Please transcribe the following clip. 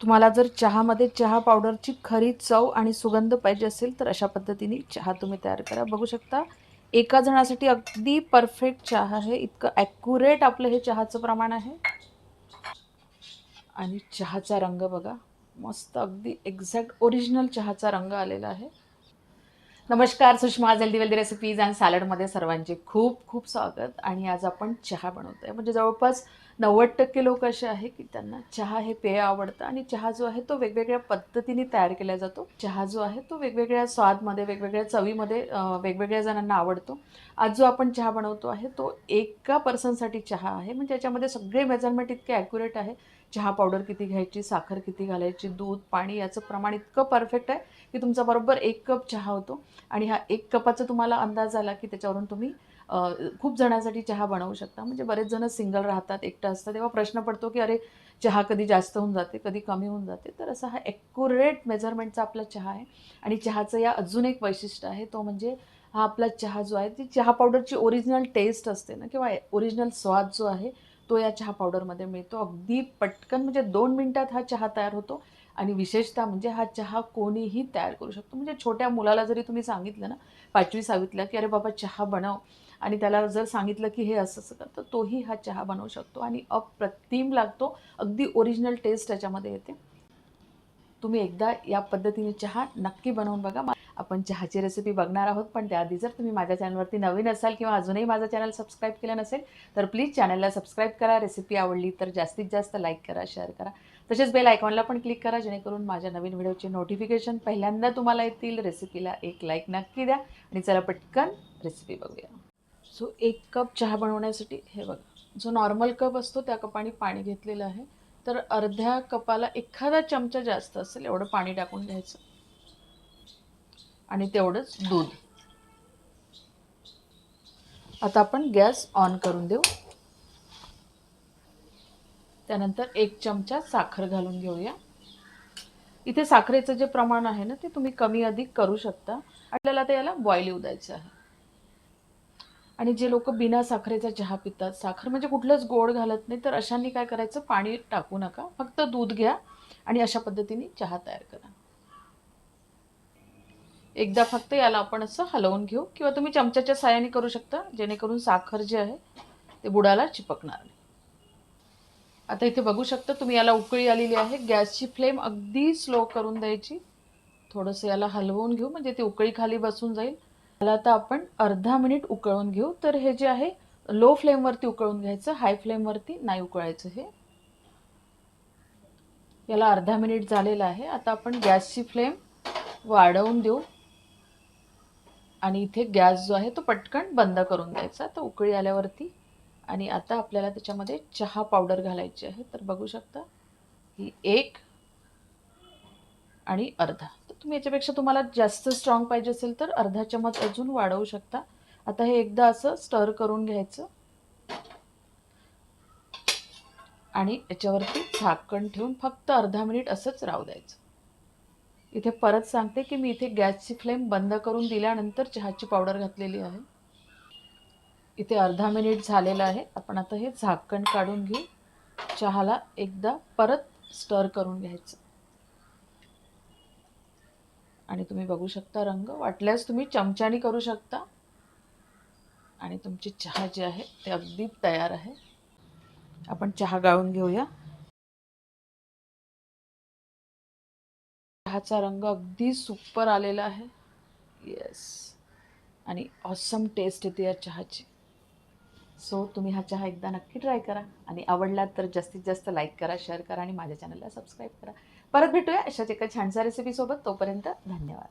तुम्हाला जर चहामध्ये चहा पावडरची खरी चव आणि सुगंध पाहिजे असेल तर अशा पद्धतीने चहा तुम्ही तयार करा. बघू शकता एका जणासाठी अगदी परफेक्ट चहा आहे. इतकं ॲक्युरेट आपलं हे चहाचं प्रमाण आहे. आणि चहाचा रंग बघा मस्त अगदी एक्झॅक्ट ओरिजिनल चहाचा रंग आलेला आहे. नमस्कार Sushma healthy wealthy recipes and सॅलडमध्ये सर्वांचे खूप खूप स्वागत. आणि आज आपण चहा बनवतो आहे म्हणजे जवळपास नव्वद टक्के लोक असे आहे की त्यांना चहा हे पेय आवडतं आणि चहा जो आहे तो वेगवेगळ्या पद्धतीने तयार केला जातो. चहा जो आहे तो वेगवेगळ्या स्वादमध्ये वेगवेगळ्या चवीमध्ये वेगवेगळ्या जणांना आवडतो. आज जो आपण चहा बनवतो आहे तो एका पर्सनसाठी चहा आहे. म्हणजे याच्यामध्ये सगळे मेजरमेंट इतके ॲक्युरेट आहे. चहा पावडर किती घ्यायची साखर किती घालायची दूध पाणी याचं प्रमाण इतकं परफेक्ट आहे की तुमचा बरोबर एक कप चहा होतो. आणि हा एक कपाचा तुम्हाला अंदाज आला की त्याच्यावरून तुम्ही खूप जणांसाठी चहा बनवू शकता. म्हणजे बरेच जण सिंगल राहतात एकटं असतात तेव्हा प्रश्न पडतो की अरे चहा कधी जास्त होऊन जाते कधी कमी होऊन जाते. तर असा हा ॲक्युरेट मेजरमेंटचा आपला चहा आहे. आणि चहाचं या अजून एक वैशिष्ट्य आहे तो म्हणजे हा आपला चहा जो आहे ती चहा पावडरची ओरिजिनल टेस्ट असते ना किंवा ओरिजिनल स्वाद जो आहे तो या चहा पावडरमध्ये मिळतो. अगदी पटकन म्हणजे दोन मिनटात हा चहा तयार होतो. आणि विशेषतः म्हणजे हा चहा कोणीही तयार करू शकतो. म्हणजे छोट्या मुलाला जरी तुम्ही सांगितलं ना पाचवी सहावीतला की अरे बाबा चहा बनव. आणि त्याला जर सांगितलं की हे असं असं कर तर तोही हा चहा बनवू शकतो. आणि अप्रतिम लागतो. अगदी ओरिजिनल टेस्ट त्याच्यामध्ये येते. तुम्ही एकदा या पद्धतीने चहा नक्की बनवून बघा. आपण चहाची रेसिपी बघणार आहोत. पण त्याआधी जर तुम्ही माझ्या चॅनलवरती नवीन असाल किंवा अजूनही माझा चॅनल सबस्क्राईब केलं नसेल तर प्लीज चॅनलला सबस्क्राईब करा. रेसिपी आवडली तर जास्तीत जास्त लाईक करा शेअर करा. तसेच बेल आयकॉनला पण क्लिक करा जेणेकरून माझ्या नवीन व्हिडिओचे नोटिफिकेशन पहिल्यांदा तुम्हाला येतील. रेसिपीला एक लाईक नक्की द्या. आणि चला पटकन रेसिपी बघूया. सो एक कप चहा बनवण्यासाठी हे बघा. जो नॉर्मल कप असतो त्या कपाने पाणी घेतलेलं आहे. तर अर्ध्या कपाला एखादा चमचा जास्त असेल एवढं पाणी टाकून घ्यायचं. आणि तेवढंच दूध. आता आपण गॅस ऑन करून देऊ. त्यानंतर एक चमचा साखर घालून घेऊया. इथे साखरेचं जे प्रमाण आहे ना ते तुम्ही कमी अधिक करू शकता. आपल्याला ते याला बॉईल येऊ द्यायचं आहे. आणि जे लोक बिना साखरेचा चहा पितात साखर म्हणजे कुठलंच गोड घालत नाही तर अशांनी काय करायचं? पाणी टाकू नका. फक्त दूध घ्या आणि अशा पद्धतीने चहा तयार करा. एकदा फक्त याला आपण असं हलवून घेऊ किंवा तुम्ही चमच्याच्या साहाय्याने करू शकता जेणेकरून साखर जे आहे ते बुडाला चिपकणार नाही. आता इथे बघू शकता तुम्ही याला उकळी आलेली आहे. गॅसची फ्लेम अगदी स्लो करून द्यायची. थोडंसं याला हलवून घेऊ म्हणजे ती उकळी खाली बसून जाईल. याला आता आपण अर्धा मिनिट उकळून घेऊ. तर हे जे आहे लो फ्लेमवरती उकळून घ्यायचं हाय फ्लेमवरती नाही उकळायचं हे. याला अर्धा मिनिट झालेला आहे. आता आपण गॅसची फ्लेम वाढवून देऊ. आणि इथे गॅस जो आहे तो पटकन बंद करून द्यायचा. तर उकळी आल्यावरती आणि आता आपल्याला त्याच्यामध्ये चहा पावडर घालायची आहे. तर बघू शकता ही एक आणि अर्धा. तर तुम्ही याच्यापेक्षा तुम्हाला जास्त स्ट्रॉंग पाहिजे असेल तर अर्धा चमच अजून वाढवू शकता. आता हे एकदा असं स्टर करून घ्यायचं. आणि याच्यावरती झाकण ठेवून फक्त अर्धा मिनिट असंच राहू द्यायचं. इथे परत सांगते की मी इथे गॅसची फ्लेम बंद करून दिल्यानंतर चहाची पावडर घातलेली आहे. इथे अर्धा मिनिट झालेला आहे. आपण आता हे झाकण काढून घेऊ. चहाला एकदा परत स्टर करून घ्यायचं. आणि तुम्ही बघू शकता रंग. वाटल्यास तुम्ही चमच्यानी करू शकता. आणि तुमची चहा जी आहे ते अगदी तयार आहे. आपण चहा गाळून घेऊया. चहाचा रंग अगदी सुपर आलेला आहे. येस आणि ऑसम टेस्ट येते या चहाची. सो तुम्ही हा चहा एकदा नक्की ट्राय करा आणि आवडला तर जास्तीत जास्त लाईक करा शेअर करा आणि माझ्या चॅनलला सबस्क्राईब करा. परत भेटूया अशाच एका छानशा रेसिपीसोबत तोपर्यंत धन्यवाद.